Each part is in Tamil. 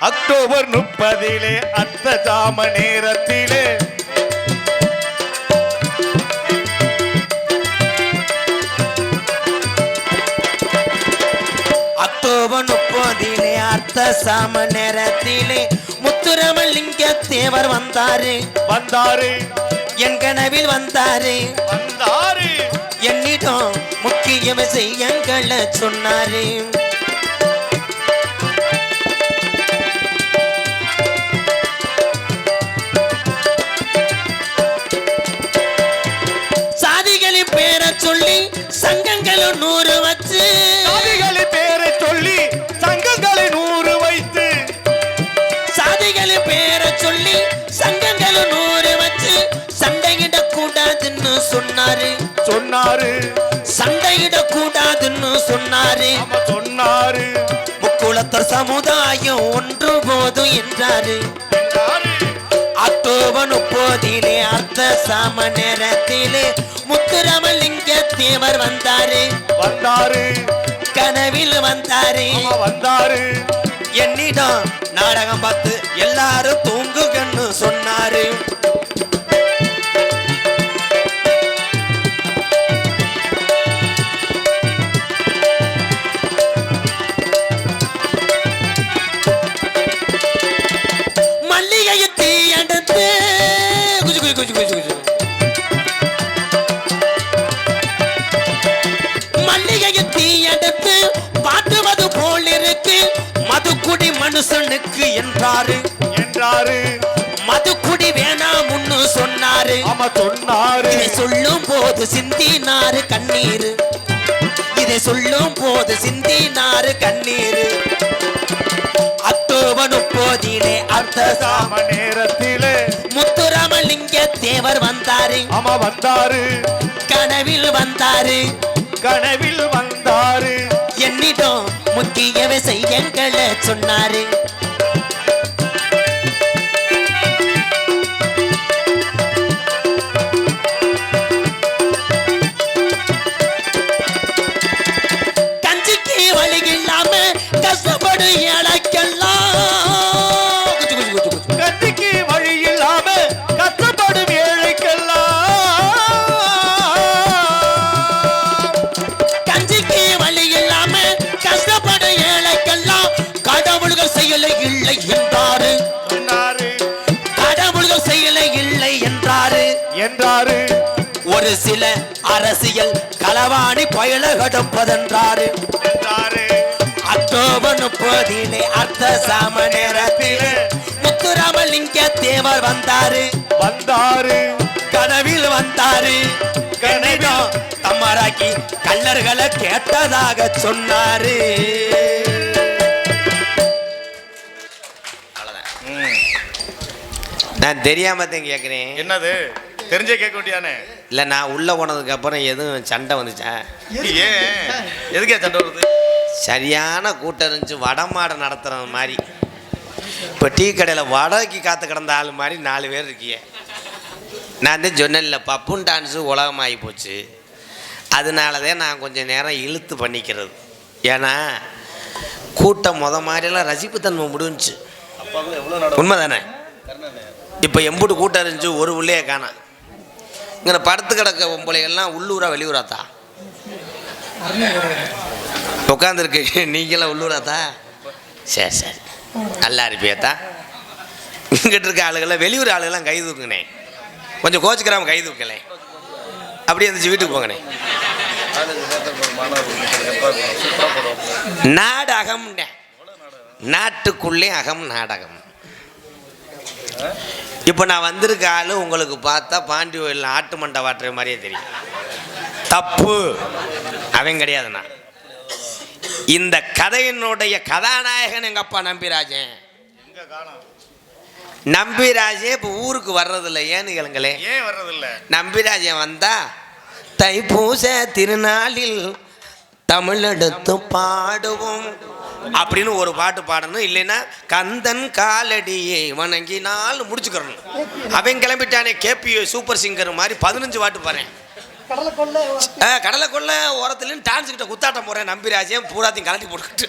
அக்டோபர் முப்பதிலே அத்த ஜாம நேரத்திலே. அக்டோபர் முப்பதிலே அர்த்த சாம நேரத்திலே முத்துரமலிங்க தேவர் வந்தாரு. வந்தாரு. என் கனவில் வந்தாரு. வந்தாரு. என்னிடம் முக்கிய விஷயங்களை சொன்னாரு. சொல்லி சங்கங்களும் நூறு வச்சு. சாதிகளின் பேரை சொல்லி சங்கங்களை நூறு வைத்து. சாதிகளின் பேரை சொல்லி சங்கங்களும் நூறு வச்சு. சண்டையிடக் கூடாதுன்னு சொன்னாரு. சொன்னாரு. சண்டையிடக் கூடாதுன்னு சொன்னாரு. சொன்னாரு. முக்குளத்தர் சமுதாயம் ஒன்று போதும் என்றாரு. அக்டோபர் முப்பதிலே அர்த்த சாம நேரத்திலே முத்துராமலிங்க தேவர் வந்தாரு. வந்தாரு. கனவில் வந்தாரு. வந்தாரு. என்னிடம் நாடகம் பார்த்து எல்லாரும் தூங்குகன்னு சொன்னாரு. மல்லிகையை தீ எடுத்து குஜு குஜு குஜு மல்லிகையை தீ எடுத்து பாட்டுவது போல் இருக்கு. மதுக்குடி மனுஷனுக்கு என்றாரு. என்றாரு. மதுக்குடி வேணாம்னு சொன்னாரு. ஆமா சொன்னாரு. இதை சொல்லும் போது சிந்தினாரு கண்ணீர். இதை சொல்லும் போது சிந்தினாரு கண்ணீர். அக்டோபர் முப்பதிலே அர்த்த சாம நேரத்திலே முத்துராமலிங்க தேவர் வந்தாரு. ஆமா வந்தாரு. கனவில் வந்தாரு. கனவில் வந்தாரு. என்னிடம் முக்கிய விஷயங்களை சொன்னாரு. என்றாரு. ஒரு சில அரசியல் களவாணி பயல கடப்பதென்றாரு என்றாரு. அக்டோபர் முப்பதிலே அர்த்த சாம நேரத்திலே முத்துராமலிங்க தேவர் வந்தாரு. வந்தாரு. கனவில் வந்தாரு. கனவிடம் தம்மராக்கி கல்லர்களை கேட்டதாக சொன்னாரு. நான் தெரியாம தான் கேட்குறேன். என்னது? தெரிஞ்சே கேட்க வேண்டியானே இல்லை நான் உள்ளே போனதுக்கு அப்புறம் எதுவும் சண்டை வந்துச்சா? ஏன்? எதுக்கே சண்டை வருது? சரியான கூட்டம் இருந்துச்சு வடமாடை நடத்துறது மாதிரி. இப்போ டீ கடையில் வடக்கு காத்து கிடந்த ஆள் மாதிரி நாலு பேர் இருக்கிய நான் தான் சொன்னேன்ல பப்புன் டான்ஸு உலகமாகி போச்சு. அதனால தான் நான் கொஞ்சம் நேரம் இழுத்து பண்ணிக்கிறது. ஏன்னா கூட்டம் முத மாதிரியெல்லாம் ரசிப்புத்தன்மை முடிஞ்சுச்சு. உண்மைதானே? இப்போ எம்புட்டு கூட்டம் இருந்துச்சு ஒரு உள்ளே காணோம். இங்கே படுத்து கிடக்க பொம்பளைகள்லாம் உள்ளூரா வெளியூராத்தா? உட்காந்துருக்கு நீங்களாம் உள்ளூராத்தா? சரி சரி. நல்லா இருப்பியாத்தா. இங்கிட்டு இருக்க ஆளுகளை வெளியூர் ஆளுகள்லாம் கை தூக்குனே கொஞ்சம் கோச்சுக்கிறாம கை தூக்கலே. அப்படியே இருந்துச்சு வீட்டுக்கு போங்கண்ணே. நாடகம் நாட்டுக்குள்ளே அகம் நாடகம். இப்போ நான் வந்திருக்க ஆளு உங்களுக்கு பார்த்தா பாண்டி கோயில் ஆட்டு மண்டை வாட்டுற மாதிரியே தெரியும். தப்பு. அவன் கிடையாதுண்ணா. இந்த கதையினுடைய கதாநாயகன் எங்க அப்பா நம்பிராஜன் நம்பிராஜே இப்போ ஊருக்கு வர்றதில்ல ஏன்னு கேளுங்களே. ஏன் வர்றதில்ல? நம்பிராஜன் வந்தா தைப்பூச திருநாளில் தமிழெடுத்து பாடுவோம். அப்படின்னு ஒரு பாட்டு பாடணும். இல்லைன்னா கந்தன் காலடியை வணங்கினால் முடிச்சுக்கிறணும். அவன் கிளம்பிட்டானே கேபி சூப்பர் சிங்கர் மாதிரி பதினஞ்சு பாட்டு பாடுறேன். கடலை கொள்ள ஓரத்துலையும் டான்ஸ் கிட்ட குத்தாட்டம் போகிறேன் நம்பிராஜையும் பூராத்தையும் கலட்டி போட்டுக்கிட்டு?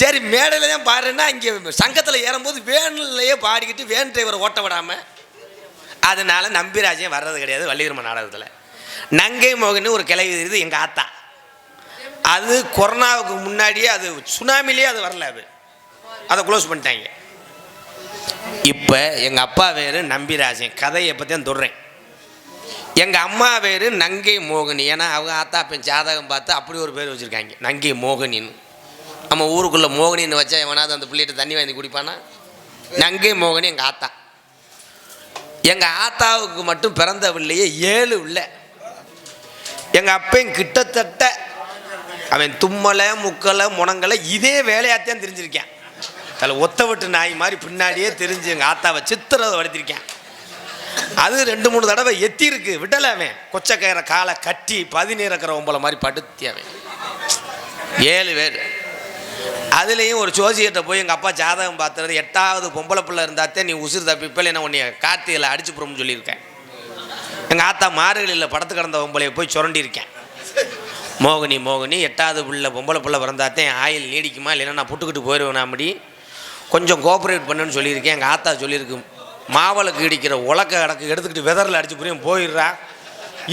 சரி மேடையில் தான் பாடுறேன்னா இங்கே சங்கத்தில் ஏறும்போது வேன்லையே பாடிக்கிட்டு வேன் டிரைவரை ஓட்ட விடாமல் அதனால நம்பிராஜையும் வர்றது கிடையாது வள்ளியர்ம நாடகத்தில். நங்கை மோகினி ஒரு கிளவி இது எங்கள் ஆத்தா. அது கொரோனாவுக்கு முன்னாடியே அது சுனாமிலேயே அது வரல அது. அதை க்ளோஸ் பண்ணிட்டாங்க. இப்போ எங்கள் அப்பா பேர் நம்பிராஜன் கதையை பற்றி தான் தொடுறேன். எங்கள் அம்மா பேர் நங்கை மோகினி. ஏன்னா அவங்க ஆத்தா பெண் ஜாதகம் பார்த்து அப்படி ஒரு பேர் வச்சுருக்காங்க. நங்கை மோகினின்னு. நம்ம ஊருக்குள்ளே மோகினின்னு வச்சா எவனாவது அந்த பிள்ளைகிட்ட தண்ணி வாங்கி குடிப்பானா? நங்கை மோகினி எங்கள் ஆத்தா. எங்கள் ஆத்தாவுக்கு மட்டும் பிறந்த பிள்ளையே ஏழு இல்லை எங்கள் அப்பையும் கிட்டத்தட்ட அவன் தும்மலை முக்கலை முனங்கலை இதே வேலையாத்தான் தெரிஞ்சிருக்கேன். அதில் ஒத்த விட்டு நாய் மாதிரி பின்னாடியே தெரிஞ்சு எங்கள் ஆத்தாவை சித்திரதை வளர்த்திருக்கேன் அது ரெண்டு மூணு தடவை எத்தி இருக்கு விடல அவன். கொச்சக்கயிற காலை கட்டி பதினீரக்கிற ஒம்பளை மாதிரி படுத்தி அவன். ஏழு பேர். அதுலேயும் ஒரு ஜோசியத்தை போய் எங்கள் அப்பா ஜாதகம் பார்த்துறது எட்டாவது பொம்பளை பிள்ளை இருந்தாத்தே நீ உசுறு தப்பிப்பில் என்ன உன்னைய கார்த்திகையில் அடிச்சு போகிறோம்னு சொல்லியிருக்கேன். எங்கள் ஆத்தா மாறுகளில் படத்து கிடந்த பொம்பளையை போய் சுரண்டியிருக்கேன். மோகினி மோகினி எட்டாவது பிள்ளை பொம்பளை பிள்ளை பிறந்தாத்தேன் ஆயில் நீடிக்குமா? இல்லைன்னா நான் புட்டுக்கிட்டு போயிடுவேன் அப்படி கொஞ்சம் கோஆப்ரேட் பண்ணுன்னு சொல்லியிருக்கேன். எங்கள் ஆத்தா சொல்லியிருக்கு மாவளுக்கு இடிக்கிற உலக்க கடக்கு எடுத்துக்கிட்டு வெதரில் அடிச்சு புரியும் போயிடுறா.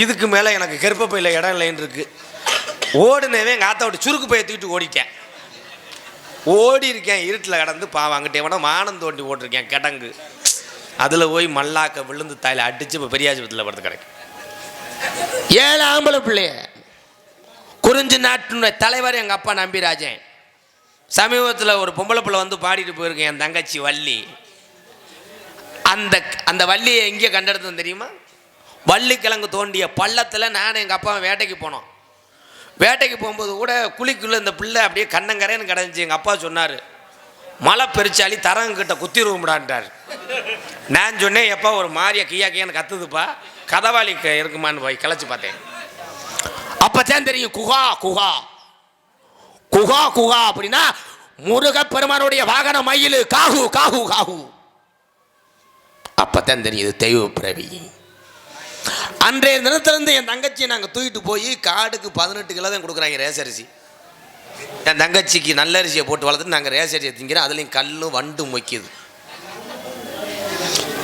இதுக்கு மேலே எனக்கு கெருப்ப பையில் இடம் இல்லைன்னு இருக்குது ஓடுனவே எங்கள் ஆத்தா விட்டு சுருக்கு பையை தூக்கிட்டு ஓடிட்டேன். ஓடி இருக்கேன் இருட்டில் கடந்து பாவம். வேணா மானம் தோண்டி ஓட்டிருக்கேன் கிடங்கு. அதில் போய் மல்லாக்க விழுந்து தாயில் அடித்து இப்போ பெரியாஸ்பத்திரியில் படுத்து கிடக்கு. ஏழு ஆம்பளை பிள்ளைய. குறிஞ்சி நாட்டினுடைய தலைவர் எங்கள் அப்பா நம்பிராஜன். சமீபத்தில் ஒரு பொம்பளை பிள்ளை வந்து பாடிட்டு போயிருக்கேன் என் தங்கச்சி வள்ளி. அந்த அந்த வள்ளியை எங்கே கண்டெடுத்தோம் தெரியுமா? வள்ளிக்கிழங்கு தோண்டிய பள்ளத்தில் நானும் எங்கள் அப்பா வேட்டைக்கு போனோம். வேட்டைக்கு போகும்போது கூட குழிக்குள்ளே இந்த பிள்ளை அப்படியே கண்ணங்கரேன்னு கிடந்துச்சு. எங்கள் அப்பா சொன்னார் மழை பெருச்சாலி தரங்கிட்ட குத்திருவோம்டான்ட்டார் நான் சொன்னேன் எப்பா ஒரு மாதிரியா கியா கியான்னு கத்துதுப்பா. கதவாளி க- இருக்குமான்னு போய் கிளச்சி பார்த்தேன். அப்பதான் தெரியும் குஹா குஹா குஹா குஹா அப்படின்னா முருக பெருமானுடைய வாகன மயில் காகு காகு காகு. அப்பதான் தெரியுது தெய்வ பிறவி. அன்றைய தினத்திலிருந்து என் தங்கச்சியை நாங்கள் தூக்கிட்டு போய் காடுக்கு பதினெட்டு கிலோ தான் கொடுக்குறாங்க ரேசரிசி. என் தங்கச்சிக்கு நல்ல அரிசியை போட்டு வளர்த்துட்டு நாங்கள் ரேசரிசியை திங்கிறோம் அதுலேயும் கல்லும் வண்டும் மொய்க்குது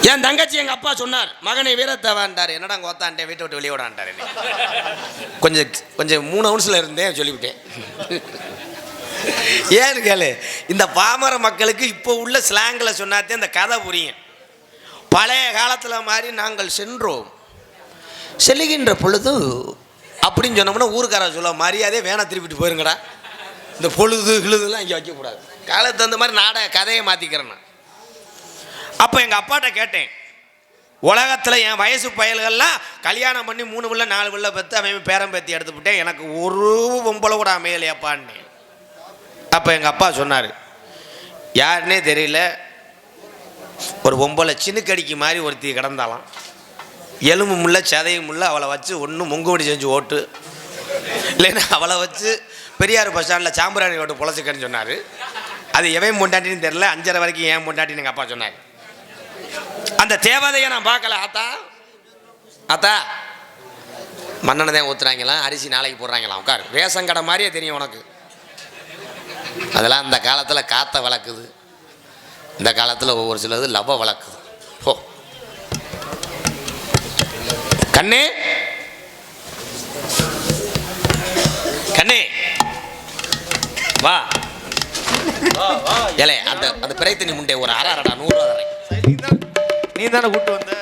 என் தங்கச்சி எங்கள் அப்பா சொன்னார் மகனை வீரத்தை வேண்டார் என்னடா கோத்தான்ட்டேன் வீட்டை விட்டு வெளியே விடான்ட்டார் கொஞ்சம் கொஞ்சம் மூணு அவுன்ஸில் இருந்தேன் சொல்லிவிட்டேன். ஏன்னு கேளு இந்த பாமர மக்களுக்கு இப்போ உள்ள ஸ்லாங்கில் சொன்னாத்தே இந்த கதை புரியும். பழைய காலத்தில் மாதிரி நாங்கள் சென்றோம். செல்லுகின்ற பொழுது அப்படின்னு சொன்னோம்னா ஊருக்காரர் சொல்ல மரியாதையே வேணா திருப்பிட்டு போயிருங்கடா. இந்த பொழுது கிழுதுலாம் இங்கே வைக்கக்கூடாது. காலத்து அந்த மாதிரி நாட கதையை மாற்றிக்கிறேன் நான். அப்போ எங்கள் அப்பாட்ட கேட்டேன் உலகத்தில் என் வயசு பயல்கள்லாம் கல்யாணம் பண்ணி மூணு பிள்ளை நாலு பிள்ளை பெற்று அவன் பேரம் பேத்தி எடுத்துவிட்டேன் எனக்கு ஒரு பொம்பளை கூட அமையலையாப்பான்னு. அப்போ எங்கள் அப்பா சொன்னார் யாருன்னே தெரியல ஒரு பொம்பளை சின்னுக்கடிக்கு மாதிரி ஒருத்தி கிடந்தாலாம் எலும்பு முள்ள சதையும் முள்ள அவளை வச்சு ஒன்றும் முங்குவடி செஞ்சு ஓட்டு. இல்லைன்னா அவளை வச்சு பெரியார் பஸ் ஸ்டாண்டில் சாம்பிராணி ஓட்டு பொழைச்சிக்கன்னு சொன்னார். அது எவன் பொண்டாட்டின்னு தெரில அஞ்சரை வரைக்கும் ஏன் பொண்டாட்டின்னு எங்கள் அப்பா சொன்னார். அந்த தேவதையை நான் பார்க்கல. ஆத்தா ஆத்தா. மண்ணெண்ணை தான் ஊற்றுறாங்களாம் அரிசி நாளைக்கு போடுறாங்களாம் உட்கார். ரேஷன் கடை மாதிரியே தெரியும் உனக்கு. அதெல்லாம் அந்த காலத்தில் காற்றை வளர்க்குது. இந்த காலத்தில் ஒவ்வொரு சிலது லவ வளர்க்குது. ஓ கண்ணே. கண்ணே. வா. ஏலே அந்த அந்த பிரைத்தனி முண்டை ஒரு அரை அரடா நூறு அரை நீ தானே கூட்டு வந்த?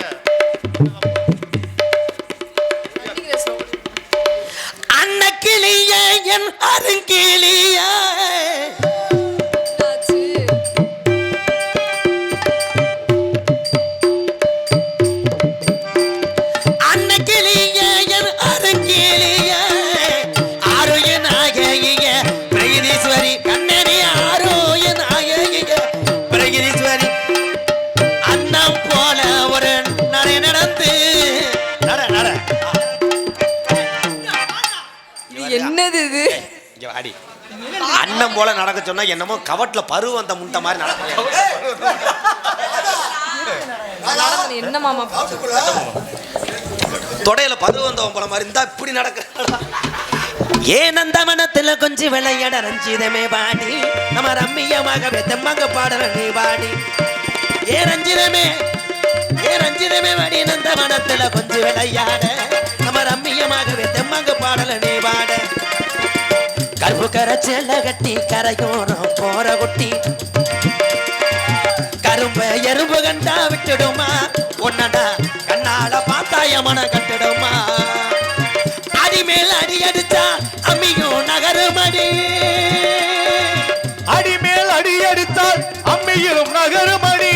அன்னக்கிளிய என் அருங்கிளிய அடி அண்ணன் போல நடக்க சொன்னா என்னமோ கவட்ல பரு வந்த முண்டை மாதிரி நடக்கும் என்ன மாமா தொடையில பரு வந்தவன் போல மாதிரி இருந்தா இப்படி நடக்க ஏன் அந்த மனத்துல கொஞ்சம் விளையாட ரஞ்சிதமே பாடி நம்ம ரம்மியமாகவே தெம்மாக பாடுற நீ பாடி ஏ ரஞ்சிதமே ஏ ரஞ்சிதமே வாடி நந்த மனத்துல கொஞ்சம் விளையாட நம்ம ரம்மியமாகவே தெம்மாக பாடல நீ பாட கருப்பு கரைச்சல கட்டி கரையோரம் போற குட்டி கரும்பு எறும்பு கண்டா விட்டுடுமா? உன்னடா கண்ணால பார்த்தாய மன கட்டிடுமா? அடி மேல் அடி அடிச்சா அம்மியும் நகருமடி. அடி மேல் அடி அடித்தால் அம்மையிலும் நகருமடி.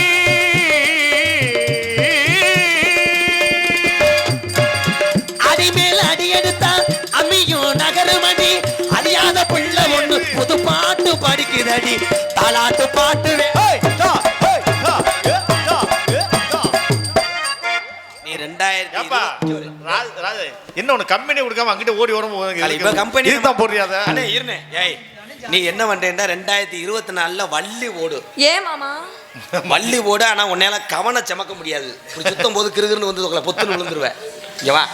பாட்டு படிக்குதடி. தாலாட்டு பாட்டு வே- ஏய், தா, ஏய், தா, ஏ, தா, ஏ, தா. நீ ரெண்டாயிரத்தி ஏப்பா, ராஜ்- ராஜ், என்ன உனக்கு கம்பெனி கொடுக்காம அங்கிட்ட ஓடி வரும் இப்ப கம்பெனி இதுதான் போடுறியா அதை? அண்ணே இருனே ஏய் நீ என்ன பண்றேன்னா ரெண்டாயிரத்தி இருபத்தி நாலுல வள்ளி ஓடு. மாமா? வள்ளி ஓடு ஆனா உன்னால கவனம் சுமக்க முடியாது. சுத்தம் போது கிருகிருன்னு வந்து பொத்துன்னு விழுந்துருவேன். இங்க வா.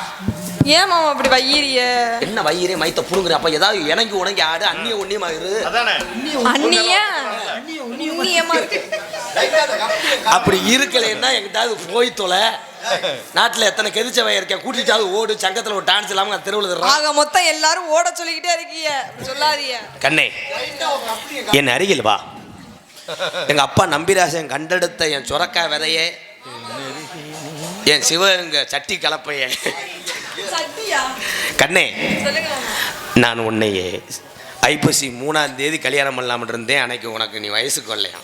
ஏன் மாமா அப்படி வையிறிய? என்ன வயிறே? மைத்த புடுங்குற. அப்ப ஏதாவது இணங்கி உணங்கி ஆடு அந்நிய ஒன்னியமா இரு. அதானே? அண்ணியா? அண்ணியமா இருக்கு அப்படி இருக்கலைன்னா எங்கிட்டாவது போய் தொலை. நாட்டுல எத்தனை கெதிச்சவை இருக்கேன் கூட்டிட்டாவது ஓடு சங்கத்துல ஒரு டான்ஸ் இல்லாம தெருவில் ஆக மொத்தம் எல்லாரும் ஓட சொல்லிக்கிட்டே இருக்கீங்க. சொல்லாதீங்க. கண்ணே என் அருகில் வா. எங்க அப்பா நம்பிராசன் கண்டெடுத்த என் சுரக்கா விதையே என் சிவகங்க சட்டி கலப்பைய கண்ணே நான் உன்னையே ஐப்பசி மூணாம் தேதி கல்யாணம் பண்ணலாம்னு இருந்தேன். அன்னைக்கு உனக்கு நீ வயசுக்கு வரலையா